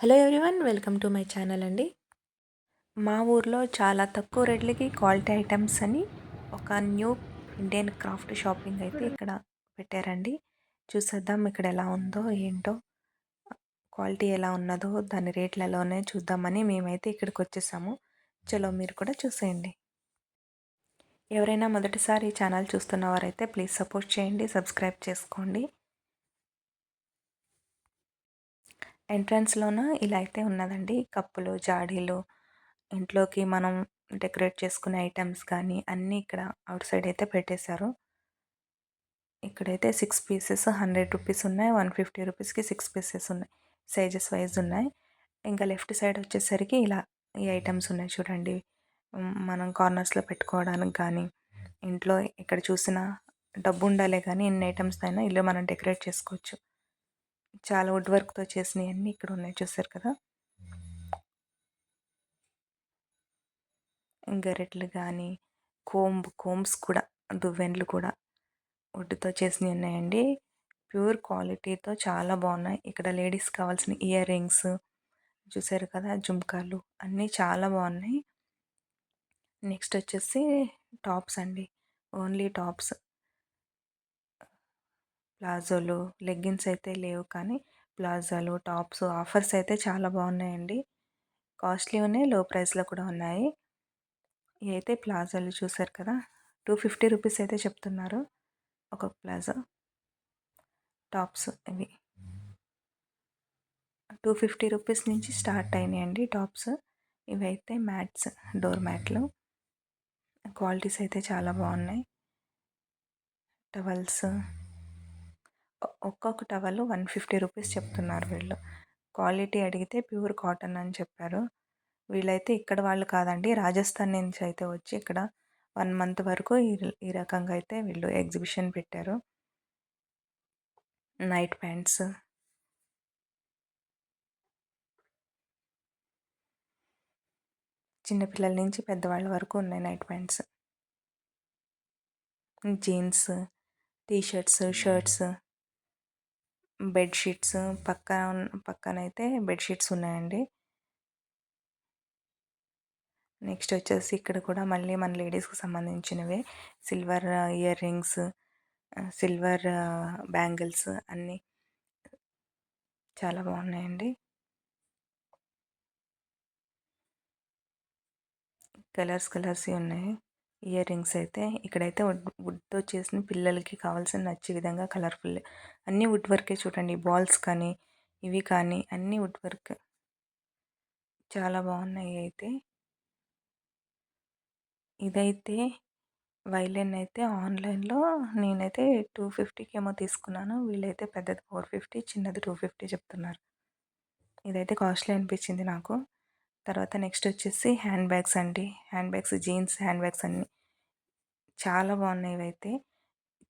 Hello everyone welcome to my channel అండి. మా ఊర్లో చాలా తక్కువ రేట్లకి క్వాలిటీ ఐటమ్స్ అని ఒక న్యూ ఇండియన్ క్రాఫ్ట్ షాపింగ్ అయితే ఇక్కడ పెట్టారండి. చూసేద్దాం ఇక్కడ ఎలా ఉందో ఏంటో క్వాలిటీ ఎలా ఉన్నదో దాని రేట్లలోనే చూద్దామని మేమైతే ఇక్కడికి వచ్చేసాము. చలో మీరు కూడా చూసేయండి. ఎవరైనా మొదటిసారి ఈ ఛానల్ చూస్తున్న వారైతే ప్లీజ్ సపోర్ట్ చేయండి సబ్స్క్రైబ్ చేసుకోండి. ఎంట్రన్స్లోన ఇలా అయితే ఉన్నదండి. కప్పులు జాడీలు ఇంట్లోకి మనం డెకరేట్ చేసుకునే ఐటమ్స్ కానీ అన్నీ ఇక్కడ అవుట్ సైడ్ అయితే పెట్టేశారు. ఇక్కడైతే సిక్స్ పీసెస్ హండ్రెడ్ రూపీస్ ఉన్నాయి. వన్ ఫిఫ్టీ రూపీస్కి సిక్స్ పీసెస్ ఉన్నాయి. సైజెస్ వైజ్ ఉన్నాయి. ఇంకా లెఫ్ట్ సైడ్ వచ్చేసరికి ఇలా ఈ ఐటమ్స్ ఉన్నాయి చూడండి. మనం కార్నర్స్లో పెట్టుకోవడానికి కానీ ఇంట్లో ఎక్కడ చూసినా డబ్బు ఉండాలే కానీ ఎన్ని ఐటమ్స్ అయినా ఇల్లు మనం డెకరేట్ చేసుకోవచ్చు. చాలా వుడ్ వర్క్తో చేసినవి అన్నీ ఇక్కడ ఉన్నాయి చూసారు కదా? గరెట్లు కానీ కోంబ్ కోంబ్స్ కూడా దువ్వెన్లు కూడా వుడ్తో చేసినవి ఉన్నాయండి. ప్యూర్ క్వాలిటీతో చాలా బాగున్నాయి. ఇక్కడ లేడీస్ కావాల్సిన ఇయర్ రింగ్స్ చూసారు కదా? జుమ్కాలు అన్నీ చాలా బాగున్నాయి. నెక్స్ట్ వచ్చేసి టాప్స్ అండి. Only tops. ప్లాజోలు లెగ్గిన్స్ అయితే లేవు కానీ ప్లాజోలు టాప్స్ ఆఫర్స్ అయితే చాలా బాగున్నాయండి. కాస్ట్లీ ఉన్నాయి లో ప్రైస్లో కూడా ఉన్నాయి. ఇవైతే అయితే ప్లాజోలు చూసారు కదా టూ ఫిఫ్టీ రూపీస్ అయితే చెప్తున్నారు ఒక ప్లాజో. టాప్స్ ఇవి. టూ ఫిఫ్టీ రూపీస్ నుంచి స్టార్ట్ అయినాయండి టాప్స్. ఇవైతే మ్యాట్స్ డోర్ మ్యాట్లు. క్వాలిటీస్ అయితే చాలా బాగున్నాయి. టవల్స్. ఒక్కొక్క టవల్ వన్ ఫిఫ్టీ రూపీస్ చెప్తున్నారు వీళ్ళు. క్వాలిటీ అడిగితే ప్యూర్ కాటన్ అని చెప్పారు. వీళ్ళైతే ఇక్కడ వాళ్ళు కాదండి రాజస్థాన్ నుంచి అయితే వచ్చి ఇక్కడ వన్ మంత్ వరకు ఈ ఈ రకంగా అయితే వీళ్ళు ఎగ్జిబిషన్ పెట్టారు. Night pants. చిన్నపిల్లల నుంచి పెద్దవాళ్ళ వరకు ఉన్నాయి night pants. Jeans T-shirts shirts. Bedsheets పక్కన పక్కన అయితే బెడ్షీట్స్ ఉన్నాయండి. నెక్స్ట్ వచ్చేసి ఇక్కడ కూడా మళ్ళీ మన లేడీస్కి సంబంధించినవే. Silver ear rings silver bangles అన్నీ చాలా బాగున్నాయండి. కలర్స్ కలర్స్ ఉన్నాయి. ఇయర్ రింగ్స్ అయితే ఇక్కడైతే వుడ్ వుడ్తో చేసిన పిల్లలకి కావాల్సిన నచ్చే విధంగా కలర్ఫుల్ అన్నీ వుడ్ వర్కే చూడండి. బాల్స్ కానీ ఇవి కానీ అన్నీ వుడ్ వర్క్. చాలా బాగున్నాయి అయితే. ఇదైతే వైలెన్ అయితే ఆన్లైన్లో నేనైతే టూ ఫిఫ్టీకి ఏమో తీసుకున్నాను. వీళ్ళైతే పెద్దది ఫోర్ ఫిఫ్టీ చిన్నది టూ ఫిఫ్టీ చెప్తున్నారు. ఇదైతే కాస్ట్లీ అనిపించింది నాకు. తర్వాత నెక్స్ట్ వచ్చేసి హ్యాండ్ బ్యాగ్స్ అండి. Hand bags jeans hand bags అన్నీ చాలా బాగున్నాయి ఇవైతే.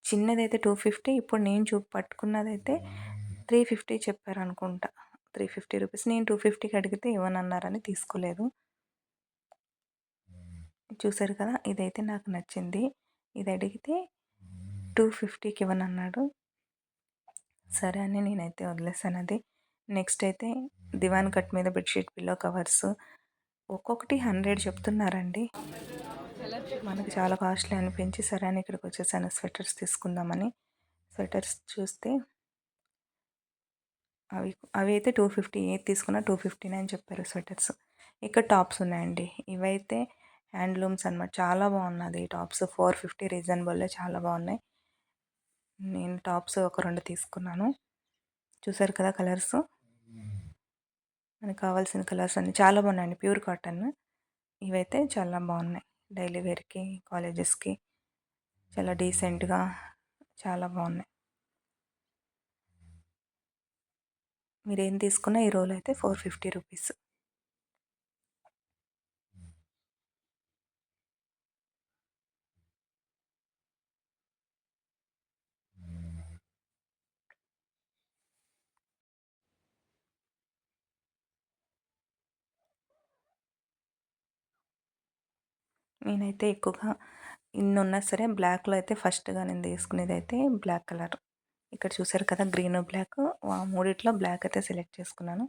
చిన్నదైతే టూ ఫిఫ్టీ ఇప్పుడు నేను చూ పట్టుకున్నదైతే త్రీ ఫిఫ్టీ చెప్పారు అనుకుంటా త్రీ ఫిఫ్టీ రూపీస్. నేను టూ ఫిఫ్టీకి అడిగితే ఇవ్వనన్నారని తీసుకోలేదు. చూసారు కదా ఇదైతే నాకు నచ్చింది. ఇది అడిగితే టూ ఫిఫ్టీకి ఇవ్వనన్నాడు. సరే అని నేనైతే వదిలేసాను అది. నెక్స్ట్ అయితే దివాన్ కట్ మీద బెడ్షీట్ పిల్లో కవర్స్ ఒక్కొక్కటి హండ్రెడ్ చెప్తున్నారండి. మనకి చాలా కాస్ట్లీ అనిపించి సరే అని ఇక్కడికి వచ్చేసాను స్వెటర్స్ తీసుకుందామని. స్వెటర్స్ చూస్తే అవి అవి అయితే టూ ఫిఫ్టీ ఏది తీసుకున్నా టూ ఫిఫ్టీ నైన్ చెప్పారు స్వెటర్స్. ఇక్కడ టాప్స్ ఉన్నాయండి. ఇవైతే హ్యాండ్లూమ్స్ అనమాట చాలా బాగున్నది ఈ టాప్స్. ఫోర్ ఫిఫ్టీ రీజనబుల్లో చాలా బాగున్నాయి. నేను టాప్స్ ఒక రెండు తీసుకున్నాను. చూసారు కదా కలర్స్? మనకు కావాల్సిన కలర్స్ అన్నీ చాలా బాగున్నాయండి. Pure cotton. ఇవైతే చాలా బాగున్నాయి. డైలీ వేర్కి కాలేజెస్కి చాలా డీసెంట్గా చాలా బాగున్నాయి. మీరు ఏం తీసుకున్నా ఈ రోల్ అయితే ఫోర్ ఫిఫ్టీ రూపీస్. నేనైతే ఎక్కువగా ఇన్ని ఉన్నా సరే బ్లాక్లో అయితే ఫస్ట్గా నేను తీసుకునేది అయితే బ్లాక్ కలర్. ఇక్కడ చూసారు కదా గ్రీన్ బ్లాక్. ఆ మూడిట్లో బ్లాక్ అయితే సెలెక్ట్ చేసుకున్నాను.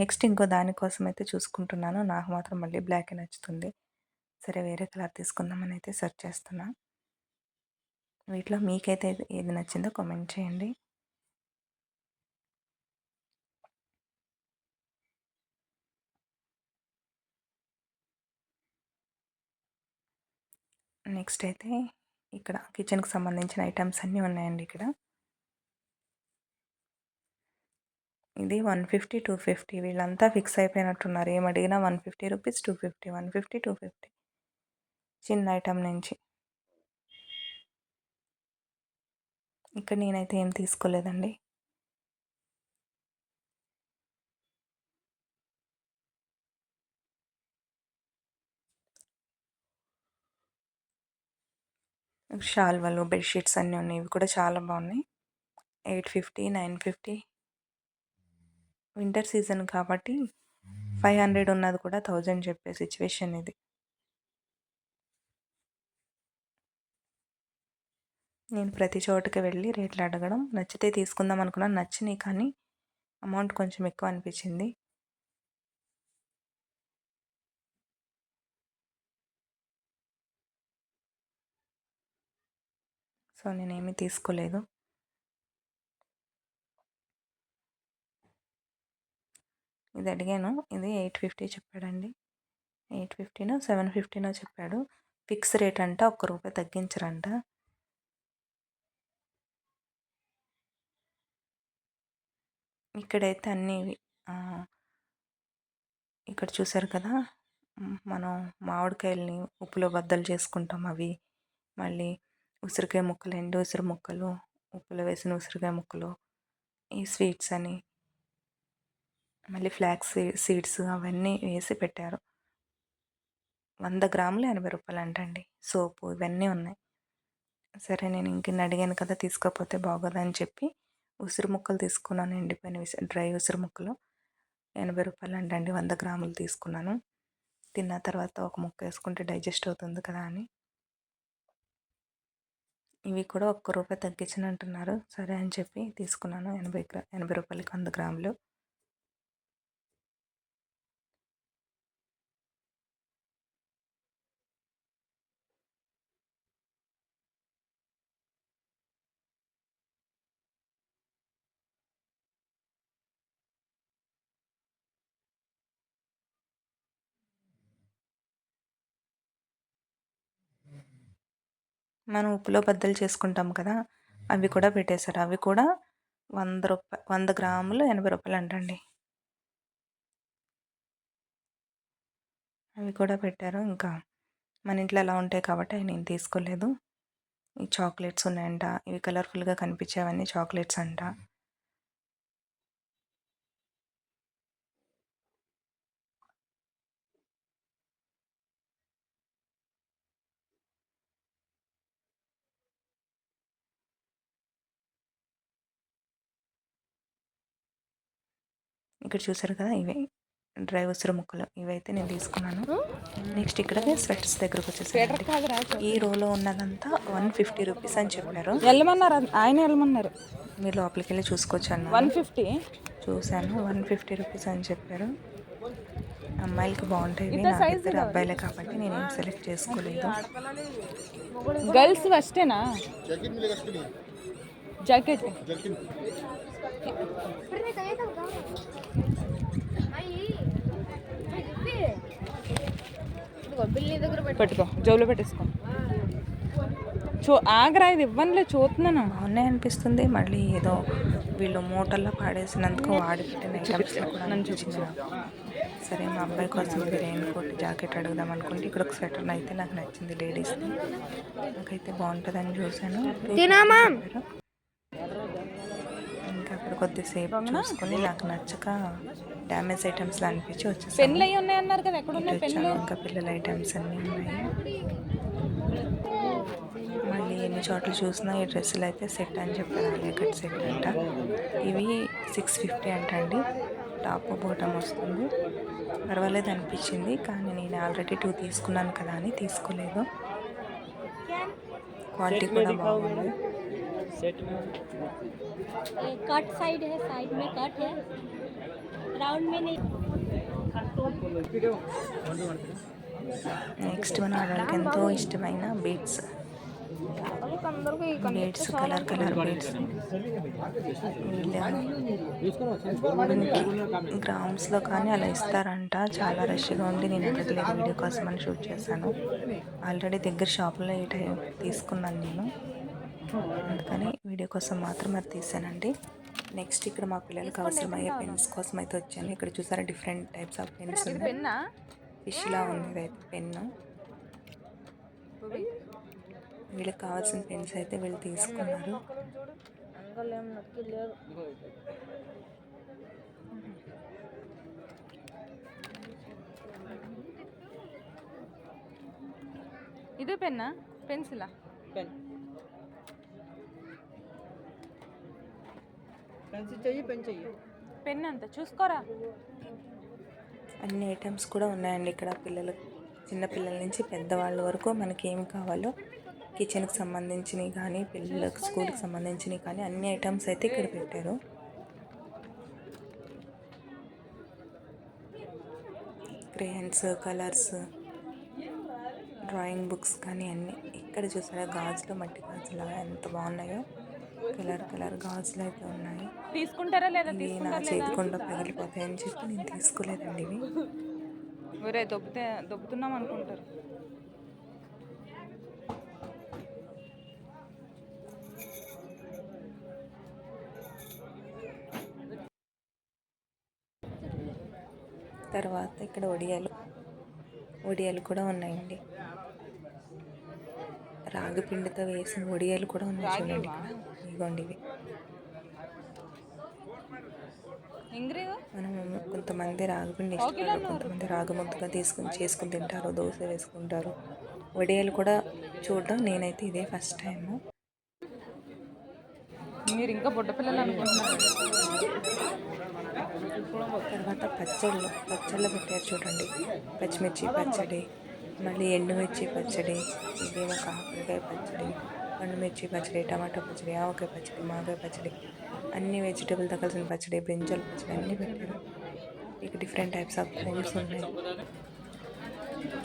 నెక్స్ట్ ఇంకో దానికోసం అయితే చూసుకుంటున్నాను. నాకు మాత్రం మళ్ళీ బ్లాక్ నచ్చుతుంది. సరే వేరే కలర్ తీసుకుందామని అయితే సెర్చ్ చేస్తున్నా. వీటిలో మీకైతే ఏది నచ్చిందో కామెంట్ చేయండి. నెక్స్ట్ అయితే ఇక్కడ కిచెన్కి సంబంధించిన ఐటమ్స్ అన్నీ ఉన్నాయండి ఇక్కడ. ఇది వన్ ఫిఫ్టీ టూ ఫిఫ్టీ వీళ్ళంతా ఫిక్స్ అయిపోయినట్టున్నారు. ఏం అడిగినా one fifty rupees two fifty one fifty two fifty. చిన్న ఐటమ్ నుంచి. ఇక్కడ నేనైతే ఏం తీసుకోలేదండి. షాల్వలు బెడ్షీట్స్ అన్నీ ఉన్నాయి. ఇవి కూడా చాలా బాగున్నాయి. Eight fifty nine fifty. Winter season కాబట్టి ఫైవ్ హండ్రెడ్ ఉన్నది కూడా థౌజండ్ చెప్పే సిచ్యువేషన్ ఇది. నేను ప్రతి చోటుకి వెళ్ళి రేట్లు అడగడం. నచ్చితే తీసుకుందాం అనుకున్నాను నచ్చినాయి కానీ అమౌంట్ కొంచెం ఎక్కువ అనిపించింది. సో నేనేమీ తీసుకోలేదు. ఇది అడిగాను. ఇది ఎయిట్ ఫిఫ్టీ చెప్పాడండి. ఎయిట్ ఫిఫ్టీనో సెవెన్ ఫిఫ్టీనో చెప్పాడు. ఫిక్స్ రేట్ అంట ఒక్క రూపాయి తగ్గించరంట. ఇక్కడైతే అన్నీ ఇక్కడ చూసారు కదా? మనం మామిడికాయల్ని ఉప్పులో బద్దలు చేసుకుంటాం అవి. మళ్ళీ ఉసిరికాయ ముక్కలు ఎండు ఉసిరి ముక్కలు ఉప్పులో వేసిన ఉసిరికాయ ముక్కలు ఈ స్వీట్స్ అని. మళ్ళీ ఫ్లాక్స్ సీడ్స్ అవన్నీ వేసి పెట్టారు. వంద గ్రాములు ఎనభై రూపాయలు అంటండి సోపు ఇవన్నీ ఉన్నాయి. సరే నేను ఇంక అడిగాను కదా తీసుకోకపోతే బాగోదని చెప్పి ఉసిరి ముక్కలు తీసుకున్నాను. ఎండిపోయిన డ్రై ఉసిరి ముక్కలు ఎనభై రూపాయలు అంటండి వంద గ్రాములు తీసుకున్నాను. తిన్న తర్వాత ఒక ముక్క వేసుకుంటే డైజెస్ట్ అవుతుంది కదా అని. ఇవి కూడా ఒక్క రూపాయి తగ్గించను అంటున్నారు సరే అని చెప్పి తీసుకున్నాను. ఎనభై గ్రా ఎనభై రూపాయలకి వంద గ్రాములు. మనం ఉప్పులో బద్దలు చేసుకుంటాం కదా అవి కూడా పెట్టేశారు. అవి కూడా వంద రూపాయ వంద గ్రాములు ఎనభై రూపాయలు అంటండి. అవి కూడా పెట్టారు. ఇంకా మన ఇంట్లో ఎలా ఉంటాయి కాబట్టి అవి నేను తీసుకోలేదు. ఈ చాక్లెట్స్ ఉన్నాయంట. ఇవి కలర్ఫుల్గా కనిపించేవన్నీ చాక్లెట్స్ అంట. ఇక్కడ చూసారు కదా ఇవే డ్రై ఉసిరి ముక్కలు. ఇవైతే నేను తీసుకున్నాను. నెక్స్ట్ ఇక్కడ స్వెట్స్ దగ్గరకు వచ్చేసాను ఈ రోలో ఉన్నదంతా వన్ ఫిఫ్టీ రూపీస్ అని చెప్పారు. వెళ్ళమన్నారు ఆయన వెళ్ళమన్నారు. మీరు లోపలికి వెళ్ళి చూసుకోవచ్చు అన్న వన్ ఫిఫ్టీ? చూశాను వన్ ఫిఫ్టీ రూపీస్ అని చెప్పారు. అమ్మాయిలకి బాగుంటాయి నాకు ఇద్దరు అబ్బాయిలే కాబట్టి నేనేం సెలెక్ట్ చేసుకోలేదు. గర్ల్స్ ఫస్టేనా? జాకెట్. పెట్టుకో. జోబులో పెట్టేసుకో. చూ ఆగరా ఇది ఇవ్వనులే చూస్తున్నాను బాగున్నాయి అనిపిస్తుంది మళ్ళీ ఏదో వీళ్ళు మూటల్లో పాడేసినందుకు వాడి పెట్టిన ఐటమ్స్ కూడా అనిపించింది. సరే మా అబ్బాయి కోసం రెయిన్ కోట్ జాకెట్ అడుగుదాం అనుకుంటే ఇక్కడ ఒక స్వెటర్ అయితే నాకు నచ్చింది లేడీస్ది. నాకైతే బాగుంటుందని చూశాను. కొద్దిసేపు చూసుకొని నాకు నచ్చక డ్యామేజ్ ఐటమ్స్ అనిపించి వచ్చేసాను. పెన్లు అయ్యి ఉన్నాయి అన్నారు కదా ఎక్కడ ఉన్నాయి వచ్చాను. ఇంకా పిల్లల ఐటమ్స్ అన్నీ ఉన్నాయి. మళ్ళీ ఎన్ని చోట్ల చూసినా ఈ డ్రెస్సులు అయితే సెట్ అని చెప్పారు కట్ సెట్ అంట. ఇవి సిక్స్ ఫిఫ్టీ అంట అండి టాప్ బోటం వస్తుంది. పర్వాలేదు అనిపించింది కానీ నేను ఆల్రెడీ టూ తీసుకున్నాను కదా అని తీసుకోలేదు. క్వాలిటీ కూడా బాగుంది. कट साइड है साइड में कट है నెక్స్ట్ మన ఆడవాళ్ళకి ఎంతో ఇష్టమైన beads beads colour colour beads గ్రామ్స్లో కానీ అలా ఇస్తారంట చాలా రష్గా ఉంది నేను అడగలేదు వీడియో కోసం అని షూట్ చేశాను ఆల్రెడీ దగ్గర షాపులో ఈ టైం తీసుకున్నాను నేను అందుకని వీడియో కోసం మాత్రం అది తీసానండి. నెక్స్ట్ ఇక్కడ మా పిల్లలకి అవసరమయ్యే పెన్స్ కోసం అయితే వచ్చాను. ఇక్కడ చూసారా డిఫరెంట్ టైప్స్ ఆఫ్ పెన్స్ ఉన్నాయి. పెన్నా? ఫిష్లా ఉంది ఇదైతే పెన్ను వీళ్ళకి కావాల్సిన పెన్స్ అయితే వీళ్ళు తీసుకున్నారు. ఇదే పెన్నా? పెన్సిలా पेन పెన్ అంత చూసుకోరా? అన్ని ఐటమ్స్ కూడా ఉన్నాయండి ఇక్కడ పిల్లలు చిన్నపిల్లల నుంచి పెద్దవాళ్ళ వరకు మనకి ఏం కావాలో కిచెన్కి సంబంధించినవి కానీ పిల్లలకు స్కూల్కి సంబంధించినవి కానీ అన్ని ఐటమ్స్ అయితే ఇక్కడ పెట్టారు. క్రేయన్స్ కలర్స్ డ్రాయింగ్ బుక్స్ కానీ అన్నీ. ఇక్కడ చూసారా గాజులు మట్టి గాజులు ఎంత బాగున్నాయో. కలర్ కలర్ గాజులు అయితే ఉన్నాయి. తీసుకుంటారా లేదా? ఇవి నా చేతికొండ పగిలిపోతాయని చెప్పి నేను తీసుకోలేదండి ఇవి. ఒరే దొబ్బితే దొబ్బుతున్నాం అనుకుంటారు. తర్వాత ఇక్కడ వడియాలు వడియాలు కూడా ఉన్నాయండి. రాగి పిండితో వేసిన వడియాలు కూడా ఉన్నాయి చూడండి ఇక్కడ. ఇదిగోండి ఇవి. మనం కొంతమంది రాగిపిండి ఇష్టపడరు. కొంతమంది రాగి ముద్దగా తీసుకుని చేసుకుని తింటారు దోశ వేసుకుంటారు. వడియాలు కూడా చూడడం నేనైతే ఇదే ఫస్ట్ టైము. మీరు ఇంకా బుడ్డ పిల్లలు అనుకుంటున్నారు. తర్వాత పచ్చళ్ళు పచ్చళ్ళు పెట్టారు చూడండి. పచ్చిమిర్చి పచ్చడి మళ్ళీ ఎండుమిర్చి పచ్చడి ఇదేమో కాకరకాయ పచ్చడి. పండుమిర్చి పచ్చడి టమాటా పచ్చడి ఆవకాయ పచ్చడి మాగాయ పచ్చడి అన్ని వెజిటేబుల్ కలిసిన పచ్చడి బ్రింజల్ పచ్చడి అన్నీ పెట్టారు. ఇక డిఫరెంట్ టైప్స్ ఆఫ్ ఫ్రూట్స్ ఉన్నాయి.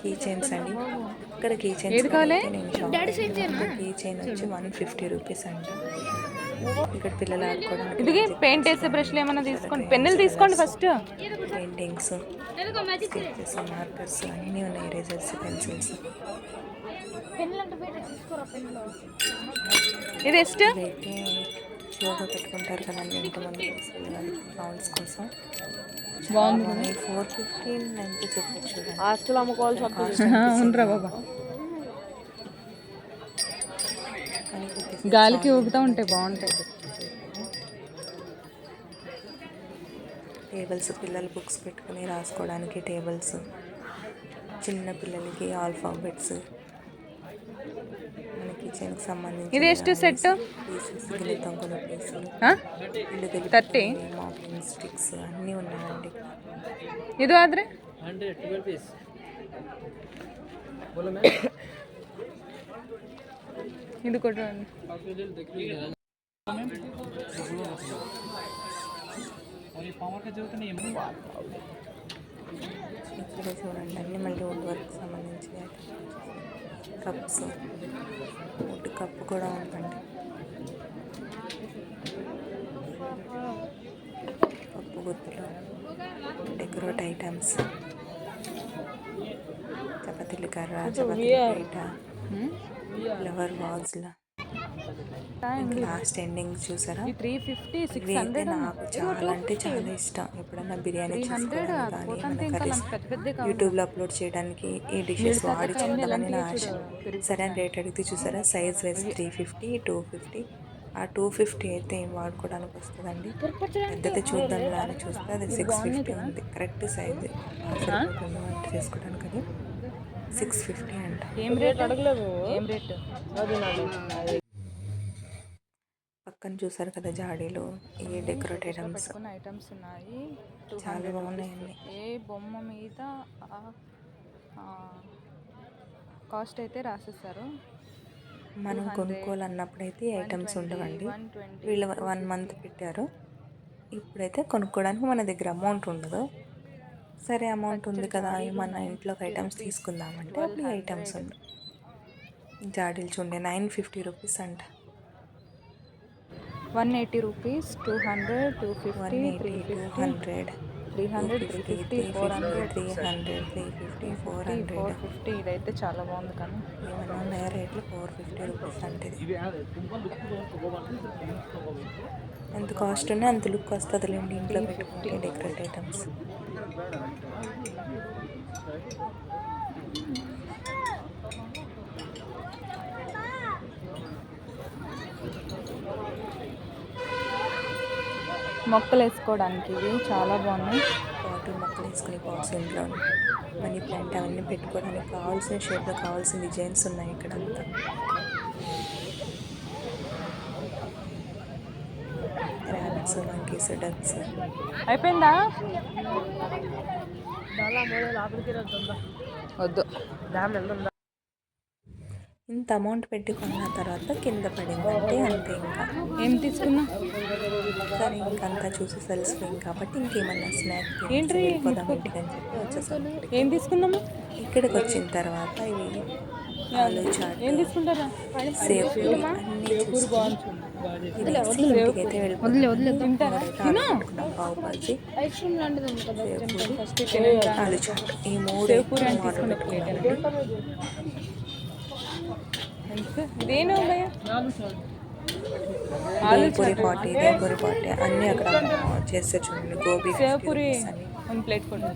కీ చైన్స్ అండి. ఇక్కడ కీ చైన్స్ నేను షాప్ కీ చైన్ వచ్చి వన్ ఫిఫ్టీ రూపీస్ అండి. ఇక్కడ పిల్లలు ఆడుకోవడానికి ఇదిగే పెయింట్ వేసే బ్రష్లు ఏమైనా తీసుకోండి. పెన్నులు తీసుకోండి ఫస్ట్ పెయింటింగ్స్ మార్కర్స్ అన్నీ ఉన్నాయి ఎరేజర్స్ పెన్సిల్స్ ఇది ఎస్ట్? షోగా పెట్టుకుంటారు కదండి ఇంతమంది రౌండ్స్ కోసం. బాగుంది ఫోర్ ఫిఫ్టీన్ ఎంత చెప్పచ్చు ఆస్తులు అమ్ముకోవాల్సి అవునరా బాబా. గాలికి ఊగుతూ ఉంటాయి బాగుంటాయి. టేబుల్స్ పిల్లలు బుక్స్ పెట్టుకుని రాసుకోవడానికి టేబుల్స్. చిన్న పిల్లలకి ఆల్ఫాబెట్స్. ಕಿಚನ್ಗೆ ಸಂಬಂಧಿಸಿ ಇದು ಎಷ್ಟು ಸೆಟ್ಟು? ತರ್ಟಿ ಸ್ಟಿಕ್ಸ್ ಅన్నీ ಒಂದು ಇದು ಆದರೆ? ಇದು ಕೊಟ್ಟರು ఇక్కడ చూడండి అన్ని మళ్ళీ వుడ్ వర్క్ సంబంధించినవి కప్స్ వుడ్ కప్ కూడా ఉందండి. కప్పు గుర్తులు డెకరేట్ ఐటమ్స్. చపాతీలు కర్ర చపాతీ పీట ఫ్లవర్ వాజ్ల. లాస్ట్ ఎండింగ్ చూసారా? త్రీ ఫిఫ్టీ సిక్స్ ఇవి అయితే నాకు చాలా అంటే చాలా ఇష్టం. ఎప్పుడైనా బిర్యానీ చేసుకోవడానికి కర్రీస్ యూట్యూబ్లో అప్లోడ్ చేయడానికి ఈ డిషెస్ వాడి చూద్దామని నా ఆశ సరే అని రేట్ అడిగితే చూసారా? Size wise three fifty two fifty ఆ టూ ఫిఫ్టీ అయితే ఏం వాడుకోవడానికి వస్తుందండి? పెద్దది చూద్దాంలా అని చూస్తే అది సిక్స్ ఫిఫ్టీ ఉంది. కరెక్ట్ సైజ్ వంట చేసుకోవడానికి అది. సిక్స్ ఫిఫ్టీ అంట. ఏం రేట్? అడగలేదు ఏం రేట్? పక్కన చూసారు కదా జాడీలు ఈ డెకరేట్ ఐటమ్స్ ఐటమ్స్ ఉన్నాయి. చాలా బాగున్నాయండి. ఏ బొమ్మ మీద కాస్ట్ అయితే రాసేస్తారు మనం కొనుక్కోవాలన్నప్పుడైతే ఐటమ్స్ ఉండవండి. వీళ్ళు వన్ మంత్ పెట్టారు. ఇప్పుడైతే కొనుక్కోవడానికి మన దగ్గర అమౌంట్ ఉండదు. సరే అమౌంట్ ఉంది కదా ఏమన్నా ఇంట్లోకి ఐటమ్స్ తీసుకుందామంటే అప్పుడు ఐటమ్స్ ఉండవు. జాడీలు చూడండి నైన్ ఫిఫ్టీ రూపీస్ అంట. One eighty rupees two hundred two fifty eighty three two fifty hundred three hundred three fifty four hundred three hundred three fifty four four hundred fifty ఇదైతే చాలా బాగుంది కానీ. ఏమైనా ఉన్నాయా రేట్లు? ఫోర్ ఫిఫ్టీ రూపీస్ అంటే ఇది. ఎంత కాస్ట్ ఉన్నా అంత లుక్ వస్తుందిలేండి ఇంట్లో పెట్టుకుంటే డెకరేట్ ఐటమ్స్ మొక్కలు వేసుకోవడానికి ఇవి చాలా బాగున్నాయి. పాటు మొక్కలు వేసుకునే పాట్స్ ఇంట్లో మనీ ప్లాంట్ అవన్నీ పెట్టుకోవడానికి కావాల్సిన షేప్లో కావాల్సిన డిజైన్స్ ఉన్నాయి ఇక్కడ అంతా. ర్యాబిట్స్ మంకీస్ డక్స్ అయిపోయిందా? వద్దు. డ్యామ్ వెళ్తుందా ఇంత అమౌంట్ పెట్టి కొన్న తర్వాత కింద పడిందంటే అంతే ఇంకా. ఏం తీసుకున్నా సరే ఇంకంతా చూసి తెలిసిపోయింది కాబట్టి ఇంకేమన్నా స్నాక్ ఏంటి? వెళ్ళిపోదాం ఇంటికి అని చెప్పి వచ్చేసాను ఏం తీసుకుందాము? ఇక్కడికి వచ్చిన తర్వాత ఇవి ఆలు చాట్. అన్నీ చూసుకొని ఇంటికైతే వెళ్ళిపోతాం పావు బాజీ. చాట్. ఈ మూడు ఆర్డర్ పూరి పాటి పూరి పాటి అన్నీ అక్కడ చేస్తే చూడండి. గోబీ సేవ్ 50 పూరి rupees అని వన్ ప్లేట్ కొట్టు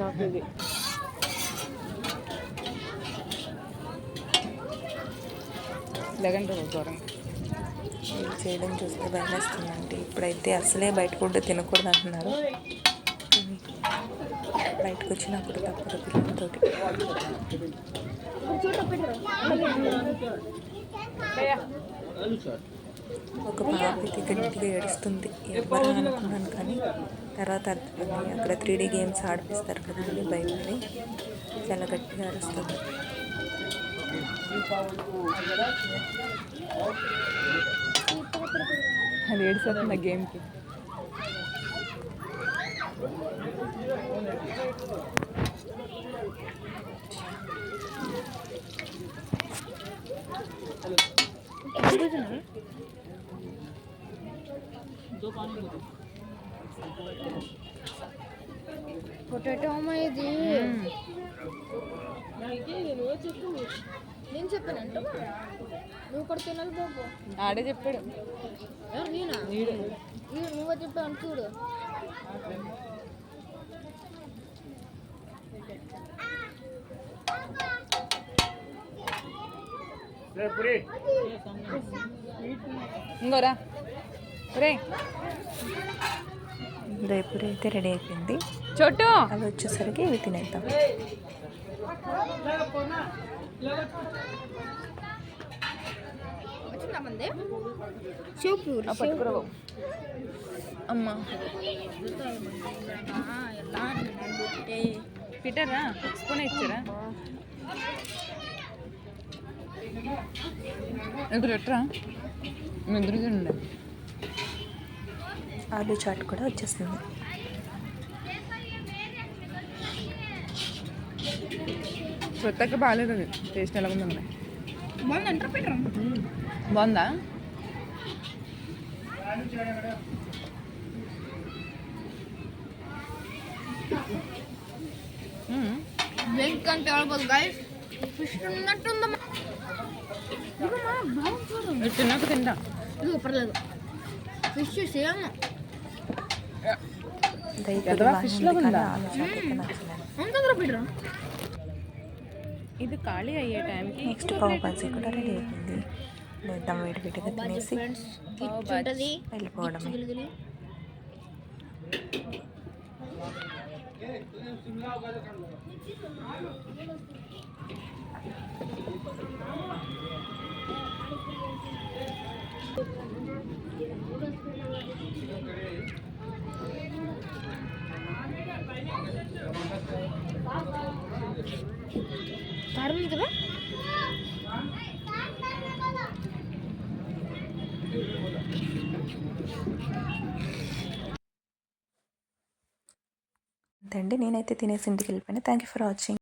నాకు ఇది లెగన్ దూరం ఇది చేయడం చూస్తే భయం వేస్తుందండి ఇప్పుడైతే అసలే బయట ఫుడ్ తినకూడదు అంటున్నారు. బయటకు వచ్చినప్పుడు తప్పదు పిల్లలతోటి. ఒక పాప అయితే గట్టిగా ఏడుస్తుంది. ఎవరు అనుకున్నాను కానీ తర్వాత అర్థమైంది. అక్కడ త్రీ డీ గేమ్స్ ఆడిపిస్తారు కదా అని భయపడి చాలా గట్టిగా అరుస్తుంది అది ఏడుస్తుంది ఆ గేమ్కి పొటాటో అమ్మ ఇది. నేను చెప్పాను అంటే నువ్వు కూడా తినాలి బాబు. ఆడే చెప్పాడు. ఎవరు నేనా? నువ్వే చెప్పావు చూడు. ఇంకోరా రే. రేపు అయితే రెడీ అయిపోయింది. చోటు. అవి వచ్చేసరికి ఇవి తినేద్దాం. అమ్మ. పీటరా స్పూన్ ఇచ్చారా? ఇప్పుడు ఎట్రా మీ ఇద్దరు తినండి. ఆలు చాట్ కూడా వచ్చేస్తుంది. కొత్తగా బాగాలేదు అది. టేస్ట్ ఎలా ఉందండి బాగుందా ఆడబోదు గైస్ ఫిష్ ఉన్నట్టుందమ్మా ఇది తిన్నాక తింటా. ఇదిగో పర్లేదు. Fish same. ఇది ఖాళీ అయ్యే టైంకి నెక్స్ట్ పావు బాజీ కూడా రెడీ అయిపోయింది. లేద్దాం వేడి వేడిగా తినేసి ఉంటుంది వెళ్ళిపోవడమే. గిలిగిలి కారం అంతే అండి. నేనైతే తినేసి ఇంటికి వెళ్ళిపోయాను. Thank you for watching